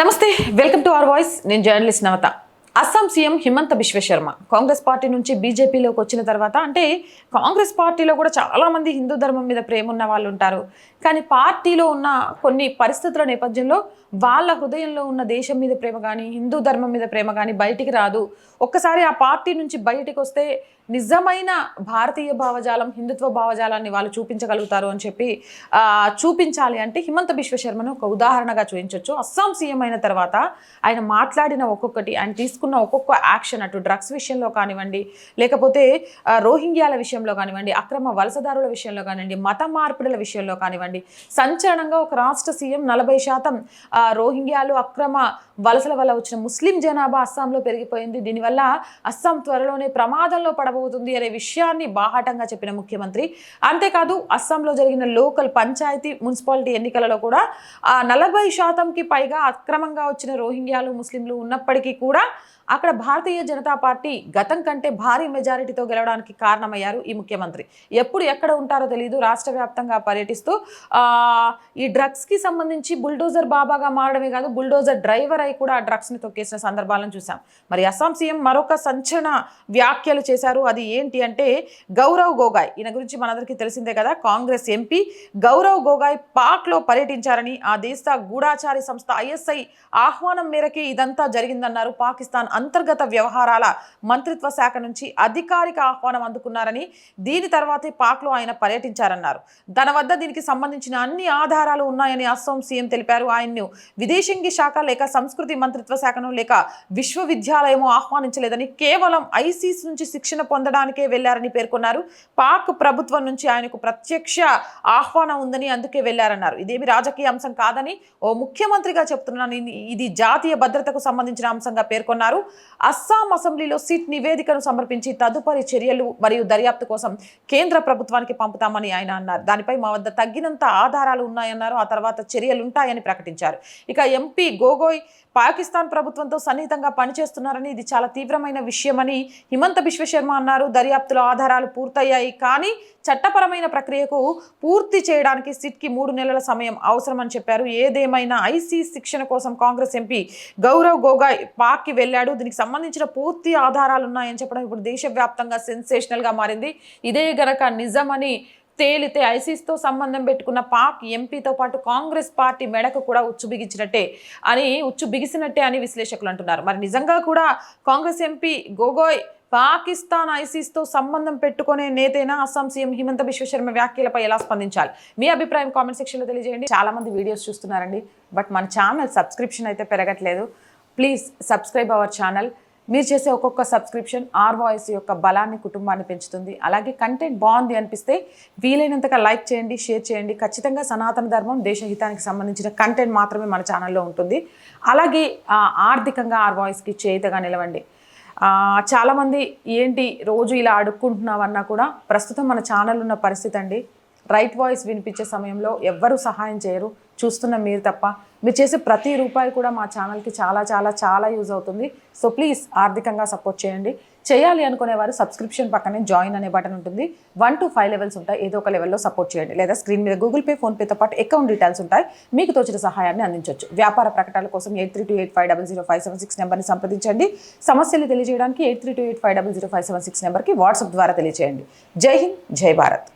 నమస్తే welcome to our voice. నేను journalist Navata. Assam CM Himanta Biswa Sharma. Congress party నుంచి బీజేపీలోకి వచ్చిన తర్వాత అంటే కాంగ్రెస్ పార్టీలో కూడా చాలామంది హిందూ ధర్మం మీద ప్రేమ ఉన్న వాళ్ళు ఉంటారు. కానీ పార్టీలో ఉన్న కొన్ని పరిస్థితుల నేపథ్యంలో వాళ్ళ హృదయంలో ఉన్న దేశం మీద ప్రేమ కానీ హిందూ ధర్మం మీద ప్రేమ కానీ బయటికి రాదు. ఒక్కసారి ఆ పార్టీ నుంచి బయటికి వస్తే నిజమైన భారతీయ భావజాలం హిందుత్వ భావజాలాన్ని వాళ్ళు చూపించగలుగుతారు అని చెప్పి చూపించాలి అంటే హిమంత బిశ్వ శర్మను ఒక ఉదాహరణగా చూపించవచ్చు అస్సాం సీఎం అయిన తర్వాత ఆయన మాట్లాడిన ఒక్కొక్కటి ఆయన తీసుకున్న ఒక్కొక్క యాక్షన్ అటు డ్రగ్స్ విషయంలో కానివ్వండి లేకపోతే రోహింగ్యాల విషయంలో కానివ్వండి అక్రమ వలసదారుల విషయంలో కానివ్వండి మత మార్పిడుల విషయంలో కానివ్వండి సంచలనంగా ఒక రాష్ట్ర సీఎం నలభై శాతం రోహింగ్యాలు అక్రమ వలసల వల్ల వచ్చిన ముస్లిం జనాభా అస్సాంలో పెరిగిపోయింది. దీనివల్ల అస్సాం త్వరలోనే ప్రమాదంలో పడ పడబోతుంది అనే విషయాన్ని బాహాటంగా చెప్పిన ముఖ్యమంత్రి. అంతేకాదు అస్సాంలో జరిగిన లోకల్ పంచాయతీ మున్సిపాలిటీ ఎన్నికలలో కూడా నలభై శాతంకి పైగా అక్రమంగా వచ్చిన రోహింగ్యాలు ముస్లింలు ఉన్నప్పటికీ కూడా అక్కడ భారతీయ జనతా పార్టీ గతం కంటే భారీ మెజారిటీతో గెలవడానికి కారణమయ్యారు ఈ ముఖ్యమంత్రి. ఎప్పుడు ఎక్కడ ఉంటారో తెలియదు రాష్ట్ర వ్యాప్తంగా పర్యటిస్తూ ఈ డ్రగ్స్కి సంబంధించి బుల్డోజర్ బాబాగా మారడమే కాదు బుల్డోజర్ డ్రైవర్ అయి కూడా ఆ డ్రగ్స్ని తొక్కేసిన సందర్భాలను చూసాం మరి అస్సాం సీఎం మరొక సంచలన వ్యాఖ్యలు చేశారు. అది ఏంటి అంటే గౌరవ్ గోగాయ్. ఈయన గురించి మనందరికీ తెలిసిందే కదా కాంగ్రెస్ ఎంపీ గౌరవ్ గోగాయ్ పాక్లో పర్యటించారని ఆ దేశ గూఢాచారి సంస్థ ఐఎస్ఐ ఆహ్వానం మేరకే ఇదంతా జరిగిందన్నారు పాకిస్తాన్ అంతర్గత వ్యవహారాల మంత్రిత్వ శాఖ నుంచి అధికారిక ఆహ్వానం అందుకున్నారని దీని తర్వాతే పాక్లో ఆయన పర్యటించారన్నారు. తన వద్ద దీనికి సంబంధించిన అన్ని ఆధారాలు ఉన్నాయని అస్సోం సీఎం తెలిపారు. ఆయన్ను విదేశంగి శాఖ లేక సంస్కృతి మంత్రిత్వ శాఖను లేక విశ్వవిద్యాలయము ఆహ్వానించలేదని కేవలం ఐసీస్ నుంచి శిక్షణ పొందడానికే వెళ్ళారని పేర్కొన్నారు. పాక్ ప్రభుత్వం నుంచి ఆయనకు ప్రత్యక్ష ఆహ్వానం ఉందని అందుకే వెళ్ళారన్నారు ఇదేమి రాజకీయ అంశం కాదని ఓ ముఖ్యమంత్రిగా చెప్తున్నాను ఇది జాతీయ భద్రతకు సంబంధించిన అంశంగా పేర్కొన్నారు. అస్సాం అసెంబ్లీలో సిట్ నివేదికను సమర్పించి తదుపరి చర్యలు మరియు దర్యాప్తు కోసం కేంద్ర ప్రభుత్వానికి పంపుతామని ఆయన అన్నారు. దానిపై మా వద్ద తగ్గినంత ఆధారాలు ఉన్నాయన్నారు. ఆ తర్వాత చర్యలు ఉంటాయని ప్రకటించారు. ఇక ఎంపీ గోగోయ్ పాకిస్తాన్ ప్రభుత్వంతో సన్నిహితంగా పనిచేస్తున్నారని ఇది చాలా తీవ్రమైన విషయమని హిమంత విశ్వశర్మ అన్నారు. దర్యాప్తులో ఆధారాలు పూర్తయ్యాయి కానీ చట్టపరమైన ప్రక్రియకు పూర్తి చేయడానికి సిట్కి మూడు నెలల సమయం అవసరమని చెప్పారు. ఏదేమైనా ఐసీ శిక్షణ కోసం కాంగ్రెస్ ఎంపీ గౌరవ్ గోగాయ్ పాక్కి వెళ్ళాడు. దీనికి సంబంధించిన పూర్తి ఆధారాలు ఉన్నాయని చెప్పడం ఇప్పుడు దేశవ్యాప్తంగా సెన్సేషనల్గా మారింది. ఇదే గనక నిజమని తేలితే ఐసీస్తో సంబంధం పెట్టుకున్న పాక్ ఎంపీతో పాటు కాంగ్రెస్ పార్టీ మెడకు కూడా ఉచ్చు బిగించినట్టే అని ఉచ్చు బిగిసినట్టే అని విశ్లేషకులు అంటున్నారు. మరి నిజంగా కూడా కాంగ్రెస్ ఎంపీ గొగోయ్ పాకిస్తాన్ ఐసీస్తో సంబంధం పెట్టుకునే నేతైనా అస్సాం సీఎం హిమంత విశ్వశర్మ వ్యాఖ్యలపై ఎలా స్పందించాలి? మీ అభిప్రాయం కామెంట్ సెక్షన్లో తెలియజేయండి. చాలా మంది వీడియోస్ చూస్తున్నారండి. బట్ మన ఛానల్ సబ్స్క్రిప్షన్ అయితే పెరగట్లేదు. ప్లీజ్ సబ్స్క్రైబ్ అవర్ ఛానల్ మీరు చేసే ఒక్కొక్క సబ్స్క్రిప్షన్ ఆర్ వాయిస్ యొక్క బలాన్ని కుటుంబాన్ని పెంచుతుంది. అలాగే కంటెంట్ బాగుంది అనిపిస్తే వీలైనంతగా లైక్ చేయండి షేర్ చేయండి. ఖచ్చితంగా సనాతన ధర్మం దేశహితానికి సంబంధించిన కంటెంట్ మాత్రమే మన ఛానల్లో ఉంటుంది. అలాగే ఆర్థికంగా ఆర్ వాయిస్కి చేతగా నిలవండి. చాలామంది ఏంటి రోజు ఇలా అడుక్కుంటున్నావన్నా కూడా ప్రస్తుతం మన ఛానల్ ఉన్న పరిస్థితి అండి. రైట్ వాయిస్ వినిపించే సమయంలో ఎవ్వరూ సహాయం చేయరు. చూస్తున్న మీరు తప్ప మీరు చేసే ప్రతి రూపాయి కూడా మా ఛానల్కి చాలా చాలా చాలా యూజ్ అవుతుంది. సో ప్లీజ్ ఆర్థికంగా సపోర్ట్ చేయండి. చేయాలి అనుకునే వారు సబ్స్క్రిప్షన్ పక్కనే జాయిన్ అనే బటన్ ఉంటుంది. వన్ టు ఫైవ్ లెవెల్స్ ఉంటాయి. ఏదో ఒక లెవెల్లో సపోర్ట్ చేయండి. లేదా స్క్రీన్ మీద గూగుల్ పే ఫోన్పేతో పాటు అకౌంట్ డీటెయిల్స్ ఉంటాయి. మీకు తోచిన సహాయాన్ని అందించవచ్చు వ్యాపార ప్రకటనల కోసం eight three two eight five double zero five seven six నెంబర్ని సంప్రదించండి. సమస్యలు తెలియజేయడానికి eight three two eight five double zero five seven six నెంబర్కి వాట్సాప్ ద్వారా తెలియజేయండి జై హింద్ జై భారత్.